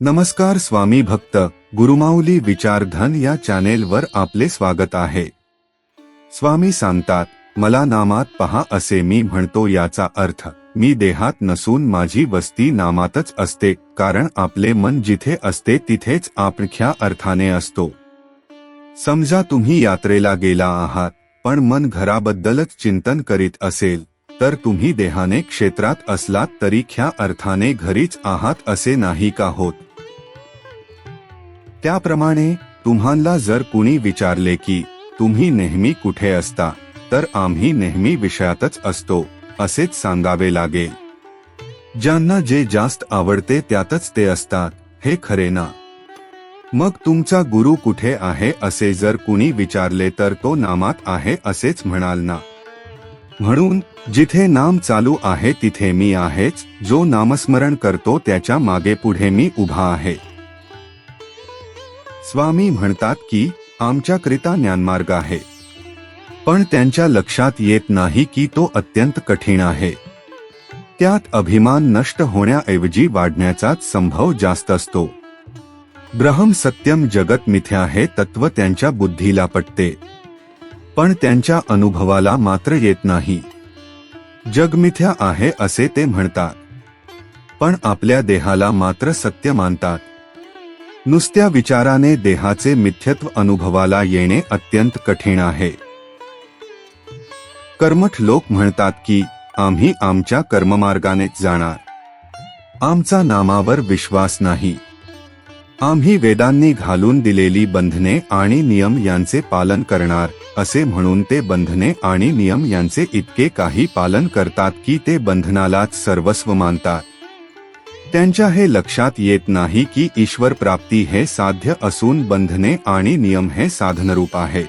नमस्कार स्वामी भक्त गुरुमाऊली विचारधन या चॅनेलवर आपले स्वागत आहे. स्वामी सांगतात मला नामात पहा असे मी म्हणतो याचा अर्थ मी देहात नसून माझी वस्ती नामातच असते कारण आपले मन जिथे असते तिथेच आपख्या अर्थाने असतो. समजा तुम्ही यात्रेला गेला आहात पण मन घराबद्दलच चिंतन करीत असेल तर तुम्ही देहाने क्षेत्रात असलात तरी ख्या अर्थाने घरीच आहात असे नाही का होत? त्याप्रमाणे तुम्हाला जर कुणी विचारले की तुम्ही नेहमी कुठे असता? तर आम्ही नेहमी विषयातच असतो असेच सांगावे लागेल ज्यांना जे जास्त आवडते त्यातच ते असतात हे खरे ना? मग तुमचा गुरु कुठे आहे असे जर कुणी विचारले तर तो नामात आहे असेच म्हणाल ना? म्हणून जिथे नाम चालू आहे तिथे मी आहेच जो नामस्मरण करतो त्याच्यामागे पुढे मी उभा आहे. स्वामी म्हणतात की आमच्याकरिता ज्ञानमार्ग आहे. पण त्यांच्या लक्षात येत नाही की तो अत्यंत कठीण आहे. त्यात अभिमान नष्ट होण्याऐवजी वाढण्याचाच संभव जास्त असतो. ब्रह्म सत्यम जगत मिथ्या हे तत्व त्यांच्या बुद्धीला पटते. पण त्यांच्या अनुभवाला मात्र येत नाही. जग मिथ्या आहे असे ते म्हणतात. पण आपल्या देहाला मात्र सत्य मानतात. नुसत्या विचाराने देहाचे मिथ्यत्व अनुभवाला येणे अत्यंत कठीण आहे. कर्मठ लोक म्हणतात की आम्ही आमच्या कर्ममार्गानेच जाणार. आमचा नामावर विश्वास नाही. आम्ही वेदांनी घालून दिलेली बंधने आणि नियम यांचे पालन करणार असे म्हणून ते बंधने आणि नियम यांचे इतके काही पालन करतात की ते बंधनालाच सर्वस्व मानतात. त्यांच्या हे लक्षात येत नाही की ईश्वर प्राप्ती हे साध्य असून बंधने आणि नियम हे साधनरूप आहे.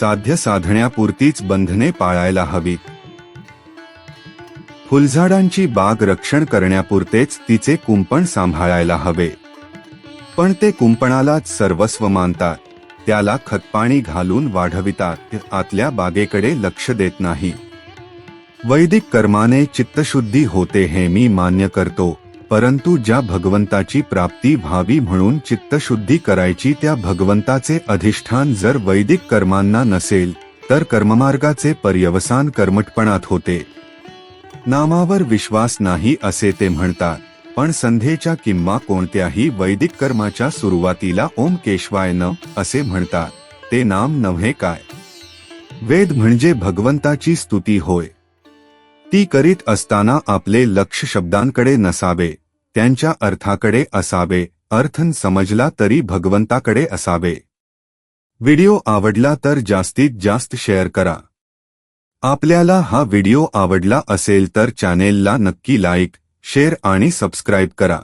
साध्य साधण्यापुरतीच बंधने पाळायला हवीत. फुलझाडांची बाग रक्षण करण्यापुरतेच तिचे कुंपण सांभाळायला हवे. पण ते कुंपणालाच सर्वस्व मानतात. त्याला खतपाणी घालून वाढवितात. आतल्या बागेकडे लक्ष देत नाही. वैदिक कर्माने चित्तशुद्धी होते हे मी मान्य करतो परंतु ज्या भगवंताची प्राप्ती व्हावी म्हणून चित्तशुद्धी करायची त्या भगवंताचे अधिष्ठान जर वैदिक कर्मांना नसेल तर कर्ममार्गाचे पर्यवसान कर्मटपणात होते. नामावर विश्वास नाही असे ते म्हणतात पण संध्येच्या किंवा कोणत्याही वैदिक कर्माच्या सुरुवातीला ओम केशवाय न असे म्हणतात ते नाम नव्हे काय? वेद म्हणजे भगवंताची स्तुती होय. ती करीत असताना आपले लक्ष शब्दांकडे नसावे त्यांच्या अर्थाकडे असावे अर्थन समजला तरी भगवंताकडे असावे. व्हिडिओ आवडला तर जास्तीत जास्त शेअर करा. आपल्याला हा व्हिडिओ आवडला असेल तर चॅनेलला नक्की लाईक शेअर आणि सबस्क्राईब करा.